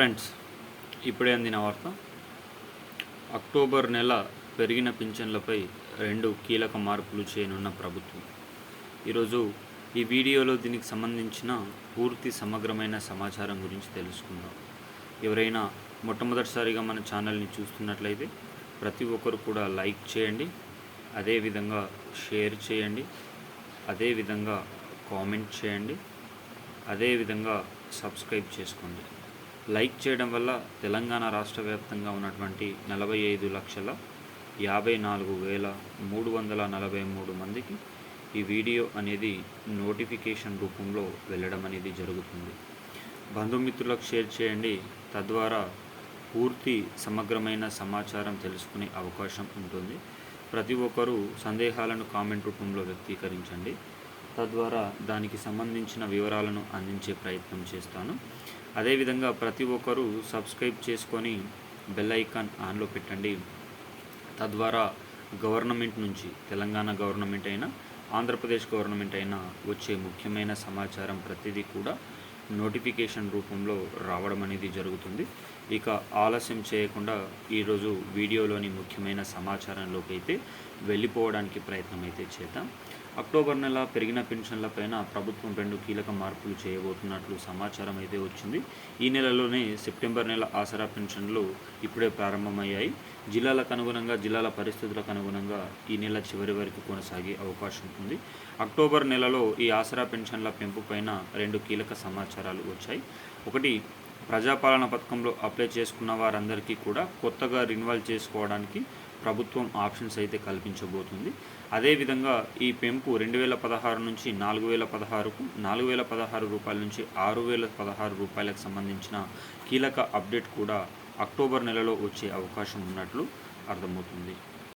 Friends ఇప్పుడే అందిన వార్త. అక్టోబర్ నెల పెరిగిన పింఛన్లపై రెండు కీలక మార్పులు చేయనున్న ప్రభుత్వం. ఈరోజు ఈ వీడియోలో దీనికి సంబంధించిన పూర్తి సమగ్రమైన సమాచారం గురించి తెలుసుకుందాం. ఎవరైనా మొట్టమొదటిసారిగా మన ఛానల్ని చూస్తున్నట్లయితే ప్రతి ఒక్కరు కూడా లైక్ చేయండి అదేవిధంగా షేర్ చేయండి అదేవిధంగా కామెంట్ చేయండి అదేవిధంగా సబ్స్క్రైబ్ చేసుకోండి. లైక్ చేయడం వల్ల తెలంగాణ రాష్ట్ర వ్యాప్తంగా ఉన్నటువంటి నలభై ఐదు లక్షల యాభై నాలుగు వేల మూడు వందల నలభై మూడు మందికి ఈ వీడియో అనేది నోటిఫికేషన్ రూపంలో వెళ్ళడం అనేది జరుగుతుంది. బంధుమిత్రులకు షేర్ చేయండి. తద్వారా పూర్తి సమగ్రమైన సమాచారం తెలుసుకునే అవకాశం ఉంటుంది. ప్రతి ఒక్కరూ సందేహాలను కామెంట్ రూపంలో వ్యక్తీకరించండి. తద్వారా దానికి సంబంధించిన వివరాలను అందించే ప్రయత్నం చేస్తాను. అదేవిధంగా ప్రతి ఒక్కరూ సబ్స్క్రైబ్ చేసుకొని బెల్ ఐకాన్ ఆన్లో పెట్టండి. తద్వారా గవర్నమెంట్ నుంచి తెలంగాణ గవర్నమెంట్ అయినా ఆంధ్రప్రదేశ్ గవర్నమెంట్ అయినా వచ్చే ముఖ్యమైన సమాచారం ప్రతిదీ కూడా నోటిఫికేషన్ రూపంలో రావడం అనేది జరుగుతుంది. ఇక ఆలస్యం చేయకుండా ఈరోజు వీడియోలోని ముఖ్యమైన సమాచారంలోకి అయితే వెళ్ళిపోవడానికి ప్రయత్నం అయితే చేద్దాం. అక్టోబర్ నెల పెరిగిన పెన్షన్లపైన ప్రభుత్వం రెండు కీలక మార్పులు చేయబోతున్నట్లు సమాచారం అయితే వచ్చింది. ఈ నెలలోనే సెప్టెంబర్ నెల ఆసరా పెన్షన్లు ఇప్పుడే ప్రారంభమయ్యాయి. జిల్లాలకు అనుగుణంగా జిల్లాల పరిస్థితులకు అనుగుణంగా ఈ నెల చివరి వరకు కొనసాగే అవకాశం ఉంది. అక్టోబర్ నెలలో ఈ ఆసరా పెన్షన్ల పెంపు పైన రెండు కీలక సమాచారం సమాచారాలు వచ్చాయి. ఒకటి ప్రజాపాలన పథకంలో అప్లై చేసుకున్న వారందరికీ కూడా కొత్తగా రిన్వాల్ చేసుకోవడానికి ప్రభుత్వం ఆప్షన్స్ అయితే కల్పించబోతుంది. అదేవిధంగా ఈ పెంపు రెండు వేల పదహారు నుంచి నాలుగు వేల పదహారుకు నాలుగు వేల పదహారు రూపాయల నుంచి ఆరు వేల పదహారు రూపాయలకు సంబంధించిన కీలక అప్డేట్ కూడా అక్టోబర్ నెలలో వచ్చే అవకాశం ఉన్నట్లు అర్థమవుతుంది.